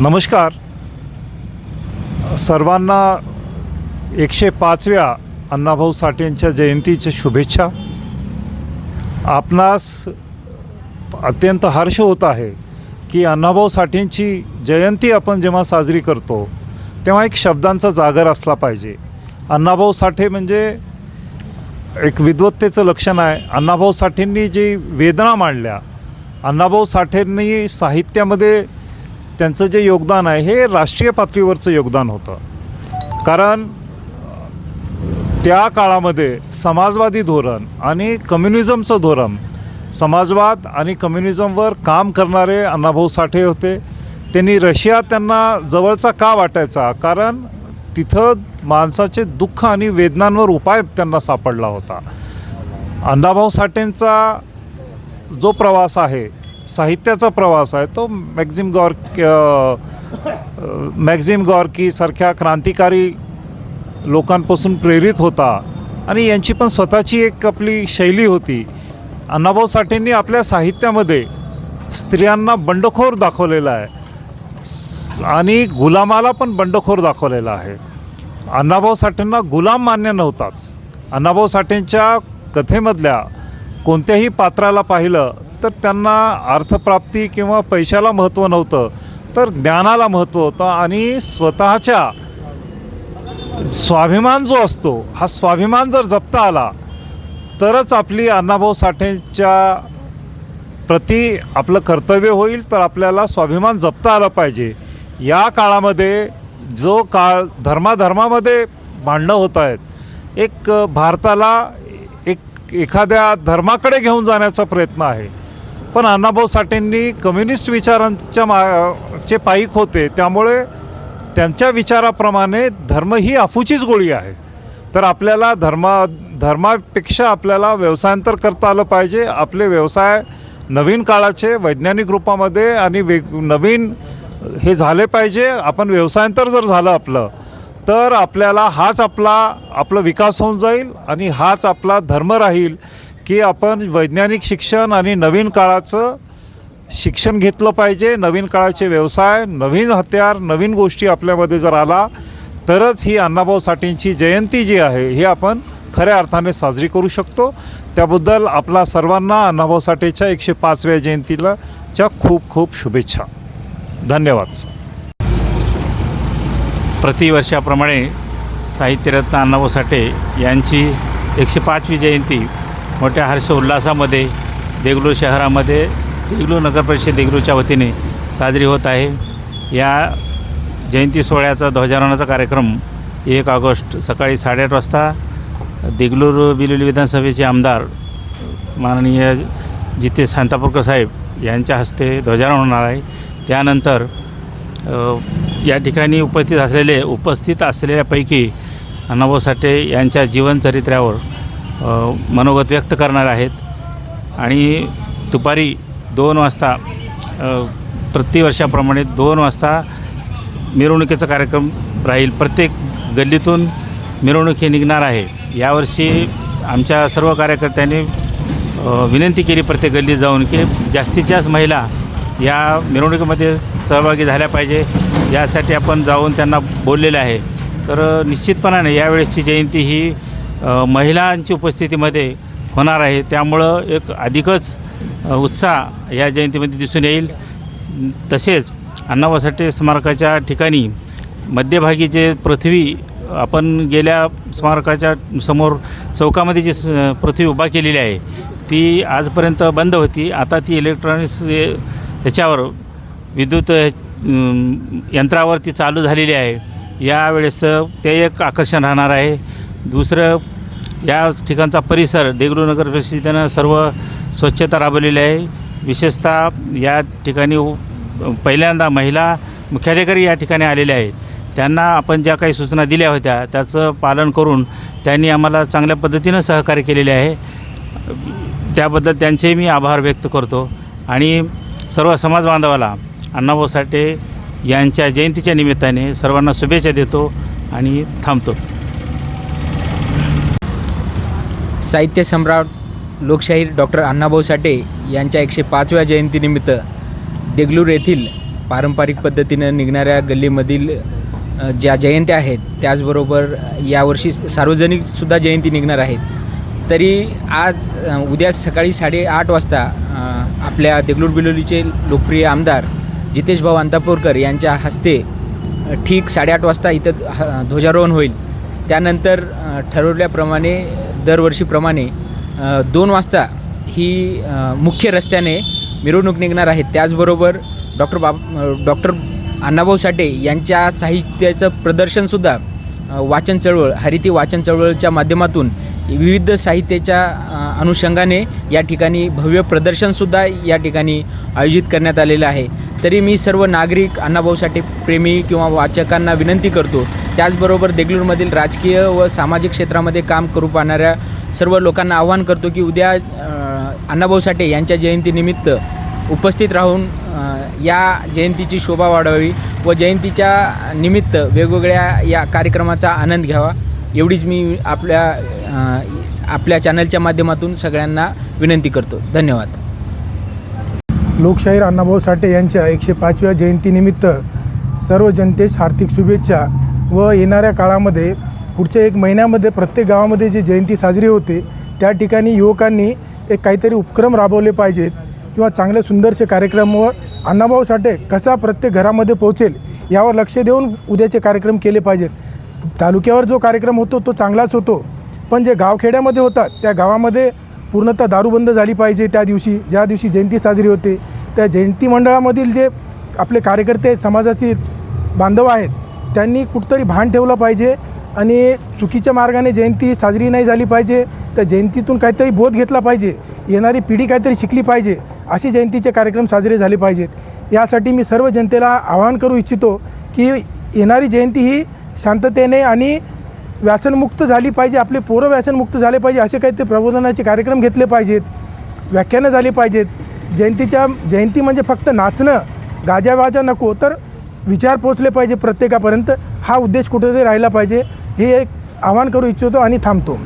नमस्कार. सर्वांना एकशे पाचव्या अण्णाभाऊ साठेंच्या जयंतीच्या शुभेच्छा. आपणास अत्यंत हर्ष होत आहे की अण्णाभाऊ साठेंची जयंती आपण जेव्हा साजरी करतो तेव्हा एक शब्दांचा जागर असला पाहिजे. अण्णाभाऊ साठे म्हणजे एक विद्वत्तेचं लक्षण आहे. अण्णाभाऊ साठेंनी जी वेदना मांडल्या अण्णाभाऊ साठेंनी साहित्यामध्ये त्यांचं जे योगदान आहे हे राष्ट्रीय पातळीवरचं योगदान होतं. कारण त्या काळामध्ये समाजवादी धोरण आणि कम्युनिझमचं धोरण समाजवाद आणि कम्युनिझमवर काम करणारे अण्णाभाऊ साठे होते. त्यांनी रशिया त्यांना जवळचा का वाटायचा? कारण तिथं माणसाचे दुःख आणि वेदनांवर उपाय त्यांना सापडला होता. अण्णाभाऊ साठेंचा जो प्रवास आहे साहित्याचा प्रवास आहे. तो मॅक्झिम गॉर मॅक्झिम गॉर्कीसारख्या क्रांतिकारी लोकांपासून प्रेरित होता आणि यांची पण स्वतःची एक आपली शैली होती. अण्णाभाऊ साठेंनी आपल्या साहित्यामध्ये स्त्रियांना बंडखोर दाखवलेला आहे. आणि गुलामाला पण बंडखोर दाखवलेला आहे. अण्णाभाऊ साठेंना गुलाम मान्य नव्हताच. अण्णाभाऊ साठेंच्या कथेमधल्या कोणत्याही पात्राला पाहिलं तर त्यांना अर्थप्राप्ती किंवा पैशाला महत्त्व नव्हतं तर ज्ञानाला महत्त्व होतं आणि स्वतःच्या स्वाभिमान जो असतो हा स्वाभिमान जर जपता आला तरच आपली अण्णाभाऊ साठेंच्या प्रति आपलं कर्तव्य होईल तर आपल्याला स्वाभिमान जपता आलं पाहिजे. या काळामध्ये जो काळ धर्माधर्मामध्ये भांडणं होत आहेत एक भारताला एक एखाद्या धर्माकडे घेऊन जाण्याचा प्रयत्न आहे. पण अण्णाभाऊ साठेंनी कम्युनिस्ट विचारांच्या मा चे पाईक होते. त्यामुळे त्यांच्या विचाराप्रमाणे धर्म ही अफूचीच गोळी आहे. तर आपल्याला धर्मा धर्मापेक्षा आपल्याला व्यवसायांतर करता आलं पाहिजे. आपले व्यवसाय नवीन काळाचे वैज्ञानिक रूपामध्ये आणि वेग नवीन हे झाले पाहिजे. आपण व्यवसायांतर जर झालं आपलं तर आपल्याला हाच आपला आपला विकास होऊन जाईल आणि हाच आपला धर्म राहील. की आपण वैज्ञानिक शिक्षण आणि नवीन काळाचं शिक्षण घेतलं पाहिजे. नवीन काळाचे व्यवसाय नवीन हत्यार नवीन गोष्टी आपल्यामध्ये जर आला तरच ही अण्णाभाऊ साठेंची जयंती जी आहे ही आपण खऱ्या अर्थाने साजरी करू शकतो. त्याबद्दल आपला सर्वांना अण्णाभाऊ साठेच्या एकशे पाचव्या जयंतीला च्या खूप खूप शुभेच्छा. धन्यवाद प्रतिवर्षाप्रमाणे साहित्यरत्न अण्णाभाऊ साठे यांची एकशे पाचवी जयंती मोठ्या हर्ष उल्हासामध्ये देगलूर शहरामध्ये देगलूर नगरपरिषद देगलूरच्या वतीने साजरी होत आहे. या जयंती सोहळ्याचा ध्वजारोहणाचा कार्यक्रम एक ऑगस्ट सकाळी साडेआठ वाजता देगलूर बिलोली विधानसभेचे आमदार माननीय जिते शांतापूरकर साहेब यांच्या हस्ते ध्वजारोहण होणार आहे. त्यानंतर या ठिकाणी उपस्थित असलेले उपस्थित असलेल्यापैकी अण्णाभाऊ साठे यांच्या जीवनचरित्र्यावर मनोगत व्यक्त करणार आहेत. आणि दुपारी दोन वाजता प्रतिवर्षाप्रमाणे दोन वाजता मिरवणुकीचा कार्यक्रम राहील. प्रत्येक गल्लीतून मिरवणूक निघणार आहे. यावर्षी आमच्या सर्व कार्यकर्त्यांनी विनंती केली प्रत्येक गल्लीत जाऊन की जास्तीत जास्त महिला या मिरवणुकीमध्ये सहभागी झाल्या पाहिजे. यासाठी आपण जाऊन त्यांना बोललेलं आहे. तर निश्चितपणाने यावेळेसची जयंती ही महिलांची उपस्थितीमध्ये होणार आहे. त्यामुळं एक अधिकच उत्साह या जयंतीमध्ये दिसून येईल. तसेच अण्णा स्मारकाच्या ठिकाणी मध्यभागी जे पृथ्वी आपण गेल्या स्मारकाच्या समोर चौकामध्ये जी स- पृथ्वी उभा केलेली आहे ती आजपर्यंत बंद होती. आता ती इलेक्ट्रॉनिक्स ह्याच्यावर विद्युत यंत्रावर ती चालू झालेली आहे. यावेळेस ते एक आकर्षण राहणार आहे. दुसरं या ठिकाणचा परिसर देगलू नगर परिषदेनं सर्व स्वच्छता राबवलेली आहे. विशेषतः या ठिकाणी पहिल्यांदा महिला मुख्याधिकारी या ठिकाणी आलेले आहेत. त्यांना आपण ज्या काही सूचना दिल्या होत्या त्याचं पालन करून त्यांनी आम्हाला चांगल्या पद्धतीनं सहकार्य केलेले आहे. त्याबद्दल त्यांचे मी आभार व्यक्त करतो. आणि सर्व समाज बांधवाला अण्णाभाऊ साठे यांच्या जयंतीच्या निमित्ताने सर्वांना शुभेच्छा देतो आणि थांबतो. साहित्य सम्राट लोकशाहीर डॉक्टर अण्णाभाऊ साठे यांच्या एकशे पाचव्या जयंतीनिमित्त देगलूर येथील पारंपरिक पद्धतीनं निघणाऱ्या गल्लीमधील ज्या जयंत्या आहेत त्याचबरोबर यावर्षी सार्वजनिकसुद्धा जयंती निघणार आहेत. तरी आज उद्या सकाळी साडेआठ वाजता आपल्या देगलूर बिलोलीचे लोकप्रिय आमदार जितेशभाऊ अंतापूरकर यांच्या हस्ते ठीक साडेआठ वाजता इथं ह- ध्वजारोहण होईल. त्यानंतर ठरवल्याप्रमाणे दरवर्षीप्रमाणे दोन वाजता ही मुख्य रस्त्याने मिरवणूक निघणार आहे. त्याचबरोबर डॉक्टर बाब डॉक्टर अण्णाभाऊ साठे यांच्या साहित्याचं प्रदर्शनसुद्धा वाचन चळवळ हरिती वाचन चळवळच्या माध्यमातून विविध साहित्याच्या अनुषंगाने या ठिकाणी भव्य प्रदर्शनसुद्धा या ठिकाणी आयोजित करण्यात आलेलं आहे. तरी मी सर्व नागरिक अण्णाभाऊसाठी प्रेमी किंवा वाचकांना विनंती करतो त्याचबरोबर देगलूरमधील राजकीय व सामाजिक क्षेत्रामध्ये काम करू पाहणाऱ्या सर्व लोकांना आवाहन करतो की उद्या अण्णाभाऊ साठे यांच्या जयंतीनिमित्त उपस्थित राहून या जयंतीची शोभा वाढवावी व जयंतीच्या निमित्त वेगवेगळ्या या कार्यक्रमाचा आनंद घ्यावा. एवढीच मी आपल्या आपल्या चॅनलच्या माध्यमातून सगळ्यांना विनंती करतो. धन्यवाद. लोकशाहीर अण्णाभाऊ साठे यांच्या एकशे पाचव्या जयंतीनिमित्त सर्व जनतेस हार्दिक शुभेच्छा. व येणाऱ्या काळामध्ये पुढच्या एक महिन्यामध्ये प्रत्येक गावामध्ये जी जयंती साजरी होते त्या ठिकाणी युवकांनी एक काहीतरी उपक्रम राबवले पाहिजेत. किंवा चांगले सुंदरसे कार्यक्रम व अण्णाभाऊ साठे कसा प्रत्येक घरामध्ये पोहोचेल यावर लक्ष देऊन उद्याचे कार्यक्रम केले पाहिजेत. तालुक्यावर जो कार्यक्रम होतो तो चांगलाच होतो. पण जे गावखेड्यामध्ये होतात त्या गावामध्ये पूर्णतः दारूबंद झाली पाहिजे त्या दिवशी. ज्या दिवशी जयंती साजरी होते त्या जयंती मंडळामधील जे आपले कार्यकर्ते समाजाचे बांधव आहेत त्यांनी कुठंतरी भान ठेवलं पाहिजे आणि चुकीच्या मार्गाने जयंती साजरी नाही झाली पाहिजे त्या जयंतीतून काहीतरी बोध घेतला पाहिजे येणारी पिढी काहीतरी शिकली पाहिजे असे जयंतीचे कार्यक्रम साजरे झाले पाहिजेत. यासाठी मी सर्व जनतेला आवाहन करू इच्छितो की येणारी जयंती ही शांततेने आणि व्यसनमुक्त झाली पाहिजे आपले पोरं व्यसनमुक्त झाले पाहिजे असे काहीतरी प्रबोधनाचे कार्यक्रम घेतले पाहिजेत व्याख्यानं झाली पाहिजेत. जयंतीच्या जयंती म्हणजे फक्त नाचणं गाजावाजा नको तर विचार पोचले पाहिजे प्रत्येकापर्यंत. हा उद्देश कुठेतरी राहिला पाहिजे. हे एक आवाहन करू इच्छितो आणि थांबतो.